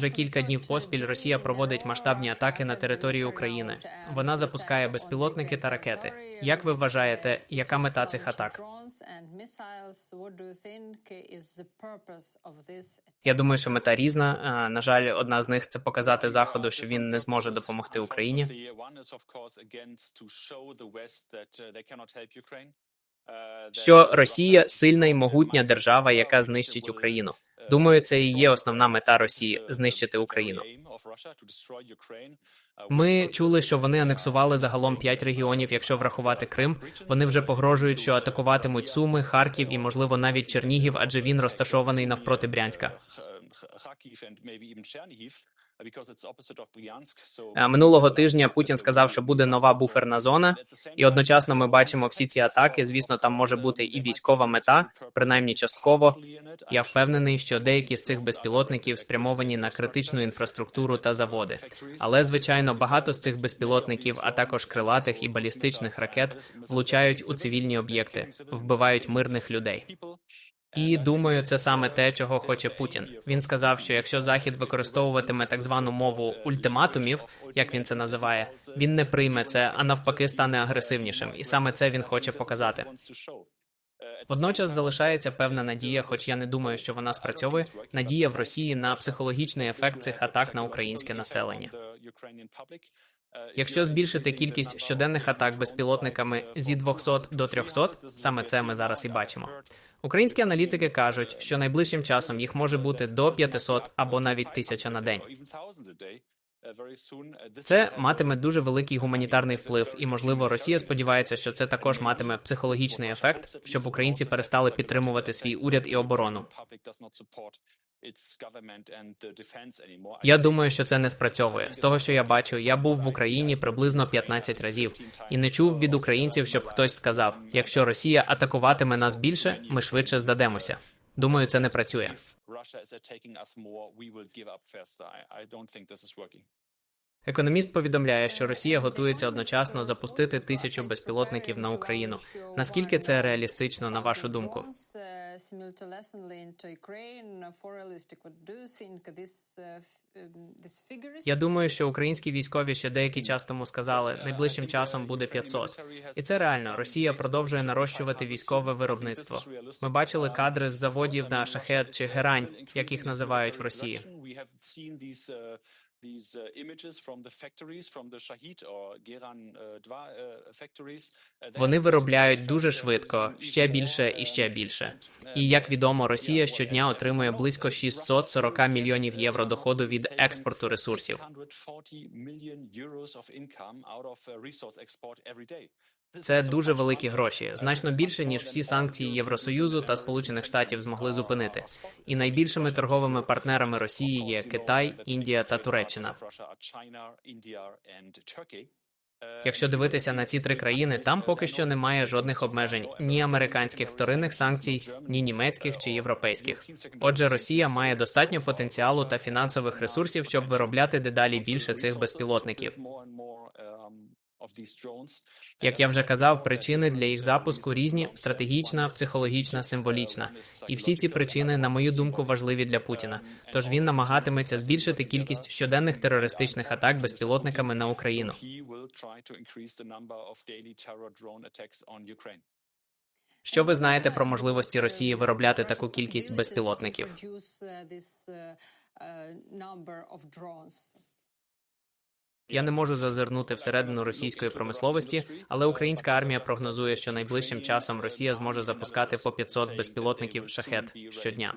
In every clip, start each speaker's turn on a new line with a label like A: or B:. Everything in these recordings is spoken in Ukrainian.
A: Вже кілька днів поспіль Росія проводить масштабні атаки на територію України. Вона запускає безпілотники та ракети. Як ви вважаєте, яка мета цих атак? Я думаю, що мета різна. На жаль, одна з них це показати заходу, що він не зможе допомогти Україні. Що Росія сильна і могутня держава, яка знищить Україну. Думаю, це і є основна мета Росії знищити Україну. Ми чули, що вони анексували загалом п'ять регіонів. Якщо врахувати Крим, вони вже погрожують, що атакуватимуть Суми, Харків і, можливо, навіть Чернігів, адже він розташований навпроти Брянська. А Минулого тижня Путін сказав, що буде нова буферна зона, і одночасно ми бачимо всі ці атаки. Звісно, там може бути і військова мета, принаймні частково. Я впевнений, що деякі з цих безпілотників спрямовані на критичну інфраструктуру та заводи. Але звичайно, багато з цих безпілотників, а також крилатих і балістичних ракет, влучають у цивільні об'єкти, вбивають мирних людей. І думаю, це саме те, чого хоче Путін. Він сказав, що якщо Захід використовуватиме так звану мову ультиматумів, як він це називає, він не прийме це, а навпаки, стане агресивнішим, і саме це він хоче показати. Водночас залишається певна надія, хоч я не думаю, що вона спрацьовує. Надія в Росії на психологічний ефект цих атак на українське населення. Якщо збільшити кількість щоденних атак безпілотниками зі 200 до 300, саме це ми зараз і бачимо. Українські аналітики кажуть, що найближчим часом їх може бути до 500 або навіть 1000 на день. Це матиме дуже великий гуманітарний вплив, і можливо Росія сподівається, що це також матиме психологічний ефект, щоб українці перестали підтримувати свій уряд і оборону. Я думаю, що це не спрацьовує. З того, що я бачу, я був в Україні приблизно 15 разів і не чув від українців, щоб хтось сказав: якщо Росія атакуватиме нас більше, ми швидше здадемося. Думаю, це не працює. Економіст повідомляє, що Росія готується одночасно запустити тисячу безпілотників на Україну. Наскільки це реалістично, на вашу думку? Я думаю, що українські військові ще деякий час тому сказали, найближчим часом буде 500. І це реально. Росія продовжує нарощувати військове виробництво. Ми бачили кадри з заводів на шахет чи герань, як їх називають в Росії. These uh, images from the factories from the Shahid or Geran 2 uh, factories. Вони виробляють дуже швидко, ще більше і ще більше. І як відомо, Росія щодня отримує близько 640 мільйонів євро доходу від експорту ресурсів. Це дуже великі гроші, значно більше ніж всі санкції Євросоюзу та Сполучених Штатів змогли зупинити. І найбільшими торговими партнерами Росії є Китай, Індія та Туреччина. Якщо дивитися на ці три країни, там поки що немає жодних обмежень ні американських вторинних санкцій, ні німецьких чи європейських. Отже, Росія має достатньо потенціалу та фінансових ресурсів, щоб виробляти дедалі більше цих безпілотників. Як я вже казав, причини для їх запуску різні: стратегічна, психологічна, символічна. І всі ці причини, на мою думку, важливі для Путіна. Тож він намагатиметься збільшити кількість щоденних терористичних атак безпілотниками на Україну. Що ви знаєте про можливості Росії виробляти таку кількість безпілотників? Я не можу зазирнути всередину російської промисловості, але українська армія прогнозує, що найближчим часом Росія зможе запускати по 500 безпілотників шахет щодня.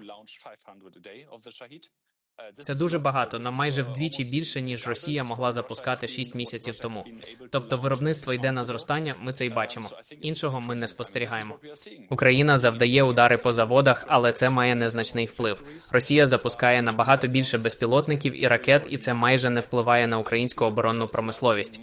A: Це дуже багато, на майже вдвічі більше ніж Росія могла запускати 6 місяців тому. Тобто, виробництво йде на зростання. Ми це й бачимо. Іншого ми не спостерігаємо. Україна завдає удари по заводах, але це має незначний вплив. Росія запускає набагато більше безпілотників і ракет, і це майже не впливає на українську оборонну промисловість.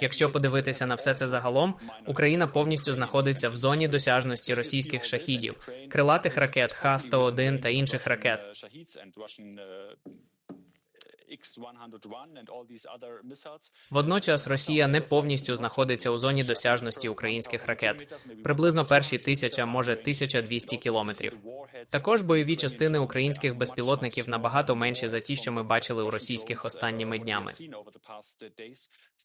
A: Якщо подивитися на все це загалом, Україна повністю знаходиться в зоні досяжності російських шахідів, крилатих ракет Х-101 та інших ракет. Водночас Росія не повністю знаходиться у зоні досяжності українських ракет. Приблизно перші тисяча, може 1200 кілометрів. Також бойові частини українських безпілотників набагато менші за ті, що ми бачили у російських останніми днями.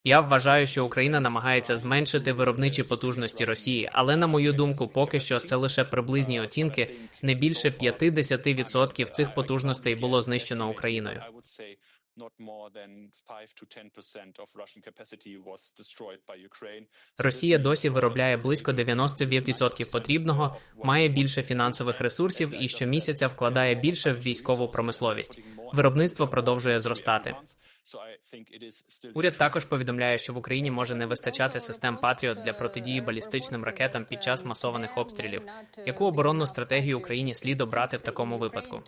A: Я вважаю, що Україна намагається зменшити виробничі потужності Росії, але на мою думку, поки що це лише приблизні оцінки. Не більше 50% цих потужностей було знищено Україною. Росія досі виробляє близько 90% потрібного, має більше фінансових ресурсів і щомісяця вкладає більше в військову промисловість. Виробництво продовжує зростати. Уряд також повідомляє, що в Україні може не вистачати систем Патріот для протидії балістичним ракетам під час масованих обстрілів. Яку оборонну стратегію Україні слід обрати в такому випадку?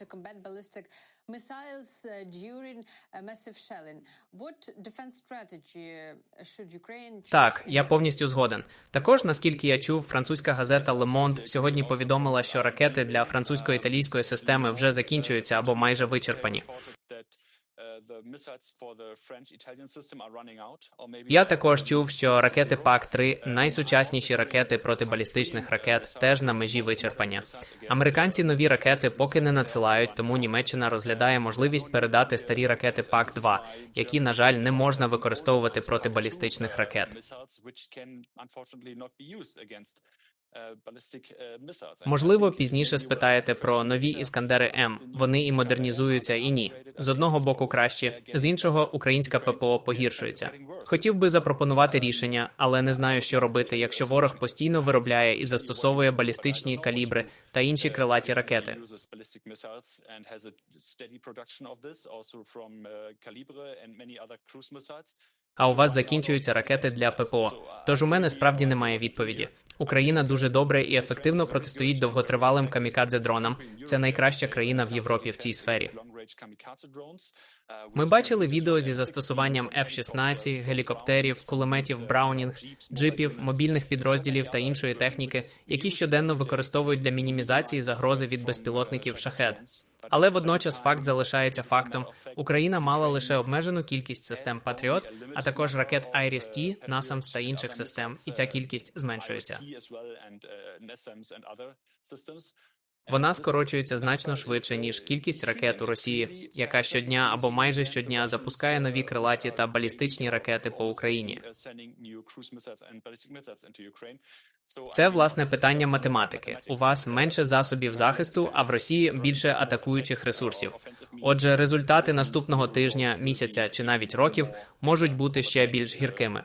A: Так, я повністю згоден. Також, наскільки я чув, французька газета Le Monde сьогодні повідомила, що ракети для французько-італійської системи вже закінчуються або майже вичерпані. Я також чув, що ракети пак 3 найсучасніші ракети протибалістичних ракет, теж на межі вичерпання. Американці нові ракети поки не надсилають, тому Німеччина розглядає можливість передати старі ракети пак 2 які, на жаль, не можна використовувати проти балістичних ракет. Можливо, пізніше спитаєте про нові іскандери М. Вони і модернізуються, і ні. З одного боку краще, з іншого українська ППО погіршується. Хотів би запропонувати рішення, але не знаю, що робити, якщо ворог постійно виробляє і застосовує балістичні калібри та інші крилаті ракети. А у вас закінчуються ракети для ППО. Тож у мене справді немає відповіді. Україна дуже добре і ефективно протистоїть довготривалим камікадзе дронам. Це найкраща країна в Європі в цій сфері. Ми бачили відео зі застосуванням F-16, гелікоптерів, кулеметів Браунінг, джипів, мобільних підрозділів та іншої техніки, які щоденно використовують для мінімізації загрози від безпілотників шахед. Але водночас факт залишається фактом: Україна мала лише обмежену кількість систем Патріот, а також ракет Iris-T, NASAMS та інших систем, і ця кількість зменшується. Вона скорочується значно швидше ніж кількість ракет у Росії, яка щодня або майже щодня запускає нові крилаті та балістичні ракети по Україні. Це власне питання математики. У вас менше засобів захисту, а в Росії більше атакуючих ресурсів. Отже, результати наступного тижня, місяця чи навіть років можуть бути ще більш гіркими.